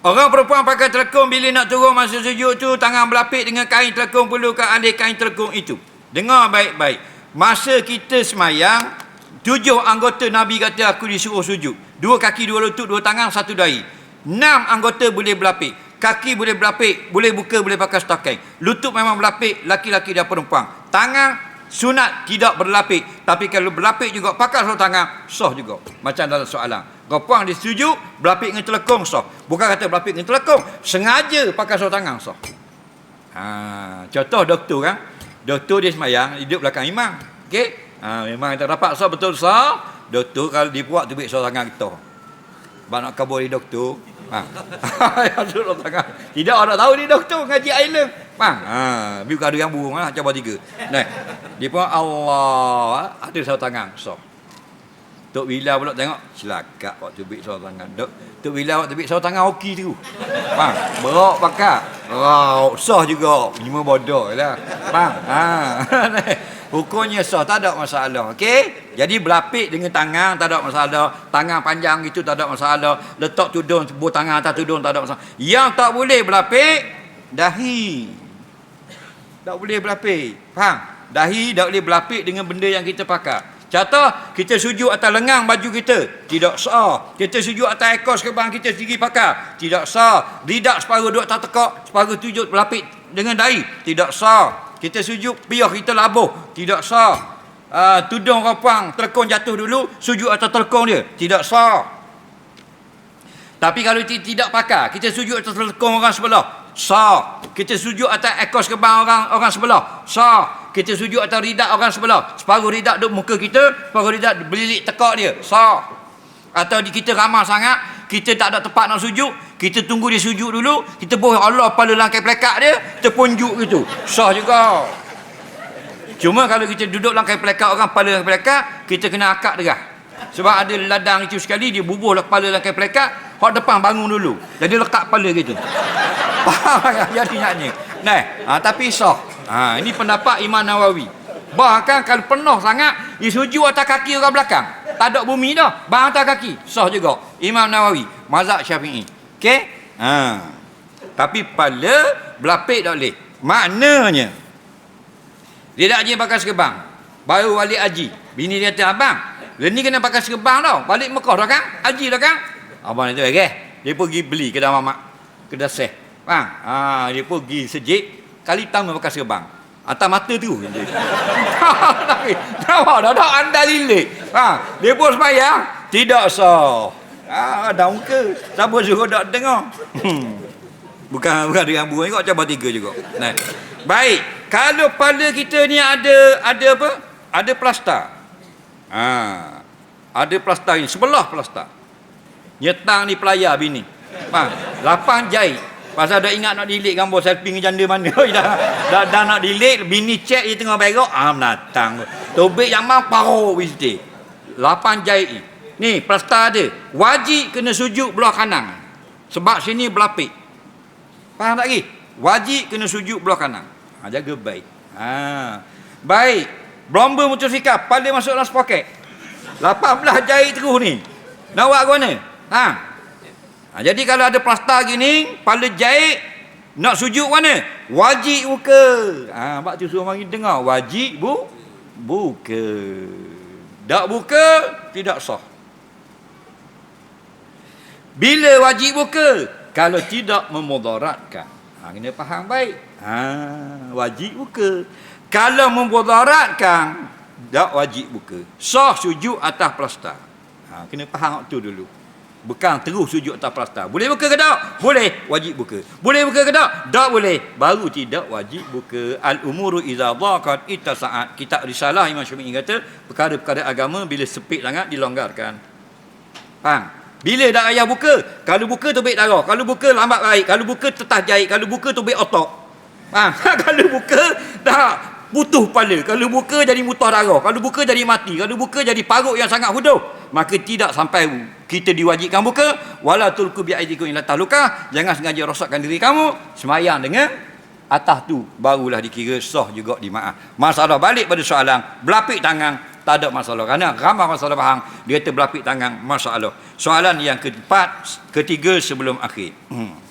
Orang perempuan pakai telekung bila nak turun masa sujud tu tangan berlapik dengan kain telekung perlukan alih kain telekung itu. Dengar baik-baik. Masa kita semayang, tujuh anggota Nabi kata aku disuruh sujud. Dua kaki, dua lutut, dua tangan, satu dahi. Enam anggota boleh berlapik. Kaki boleh berlapik, boleh buka, boleh pakai stocking. Lutut memang berlapik, laki-laki dan perempuan. Tangan sunat tidak berlapik. Tapi kalau berlapik juga pakai satu tangan, sah juga. Macam dalam soalan. Gopang dia setuju, berlapik dengan telekung sah. Bukan kata berlapik dengan telekung, sengaja pakai satu tangan sah. Ha, contoh doktor kan. Doktor dia semayang, hidup belakang imam. Okey? Ha, memang kita dapat sah betul sah. Doktor kalau dia buat tu baik satu tangan kita. Sebab nak kabur di doktor. Ha. Yang tangan. Tidak orang tahu ni doktor ngaji ilmu. Faham? Ha, bukan ada yang burung lah, cabar tiga. Nah, dia pun Allah ada satu tangan. So. Tok Bila pula tengok Selakak waktu bik sawa tangan Tok, Tok Bila waktu bik sawa tangan okey tu Faham? Berok pakat Rau Sah juga Lima bodoh lah. Faham? Ha. Hukumnya sah Tak ada masalah Okey? Jadi berlapik dengan tangan Tak ada masalah. Tangan panjang itu Tak ada masalah. Letak tudung Sebuah tangan atas tudung Tak ada masalah. Yang tak boleh berlapik Dahi. Tak boleh berlapik. Faham? Dahi tak boleh berlapik Dengan benda yang kita pakai Contoh, kita sujud atas lengang baju kita. Tidak sah. Kita sujud atas ekor sekebang kita sendiri pakai. Tidak sah. Lidak separuh duduk tak tekak. Separuh tujuh berlapik dengan dahi. Tidak sah. Kita sujud, piyah kita labuh. Tidak sah. Uh, tudung rapang, telekong jatuh dulu. Sujud atas telekong dia. Tidak sah. Tapi kalau tidak pakai, kita sujud atas telekong orang sebelah. Sah. Kita sujud atas ekor sekebang orang orang sebelah. Sah kita sujud atas ridak orang sebelah. Separuh ridak duduk muka kita separuh ridak belilik tekak dia. Sah. Atau kita ramah sangat kita tak ada tempat nak sujud kita tunggu dia sujud dulu kita boleh Allah pada langkai pelekat dia kita punjuk gitu. Sah juga. Cuma kalau kita duduk langkai pelekat orang pada langkai pelekat kita kena akak derah sebab ada ladang itu sekali dia bubuh lah kepala langkai pelekat hok depan bangun dulu. Jadi lekat kepala gitu. Faham jadi nyanyi nah ha, tapi sah Ha, ini pendapat Imam Nawawi. Bahkan kalau penuh sangat, dia sujud atas kaki orang belakang. Tak ada bumi dah. Bang atas kaki. Sah juga. Imam Nawawi. Mazhab syafi'i. Okey? Ha. Tapi pada berlapik tak boleh. Maknanya, dia tak haji pakai sekebang. Baru balik haji. Bini dia kata, abang, dia ni kena pakai sekebang tau. Balik Mekah dah kan? Haji dah kan? Abang itu, okay? Dia pergi beli kedai mamak. Kedai seh. Faham? Ha, dia pergi sejik kali tamu pakai serban atas mata tu nampak dah dah anda lilik. Ha, dia pun semayang. Tidak sah. Ah, daun ke siapa suruh tak dengar? Hmm. bukan bukan dengan burung juga. Cabar tiga juga. Nah. baik. Kalau pada kita ni ada ada apa? Ada plastar ha, ada plastar ni sebelah plastar nyetang ni pelayar bini. Ha, lapan jahit Pasal dah ingat nak delete gambar selfie dengan janda mana. dah, dah, dah nak delete, bini cek dia tengah berok. Ah, menatang. Tobik yang mana paruh mesti. Lapan jahit ni. plasta ada. Wajib kena sujud belah kanan. Sebab sini berlapik. Faham tak lagi? Wajib kena sujud belah kanan. Ha, jaga baik. Ha. Baik. Bomba motosikal. Paling masuk dalam poket. 18 jahit terus ni. Nak buat ke mana? Ha? Ha, jadi kalau ada plastar gini, pala jahit, nak sujud mana? Wajib buka. Ha, bak tu suruh mari dengar. Wajib bu, buka. Tak buka, tidak sah. Bila wajib buka? Kalau tidak memudaratkan. Ha, kena faham baik. Ha, wajib buka. Kalau memudaratkan, tak wajib buka. Sah sujud atas plastar. Ha, kena faham tu dulu. Bukan terus sujud atas prasta. Boleh buka ke tak? Boleh. Wajib buka. Boleh buka ke tak? Tak boleh. Baru tidak wajib buka. Al-umuru iza dhaqat saat Kitab risalah Imam Syafi'i kata, perkara-perkara agama bila sepit sangat dilonggarkan. Faham? Bila dah ayah buka? Kalau buka tu baik darah. Kalau buka lambat baik. Kalau buka tetah jahit. Kalau buka tu baik otak. Faham? Kalau buka, dah putus kepala. Kalau buka jadi mutah darah. Kalau buka jadi mati. Kalau buka jadi parut yang sangat huduh. Maka tidak sampai kita diwajibkan buka. Wala tulku bi'aidikum ila tahluka. Jangan sengaja rosakkan diri kamu. Semayang dengan atas tu. Barulah dikira sah juga di maaf. Masalah balik pada soalan. Berlapik tangan. tak ada masalah. Kerana ramai masalah faham, dia kata berlapik tangan, masya Allah. Soalan yang keempat, ketiga sebelum akhir. Hmm.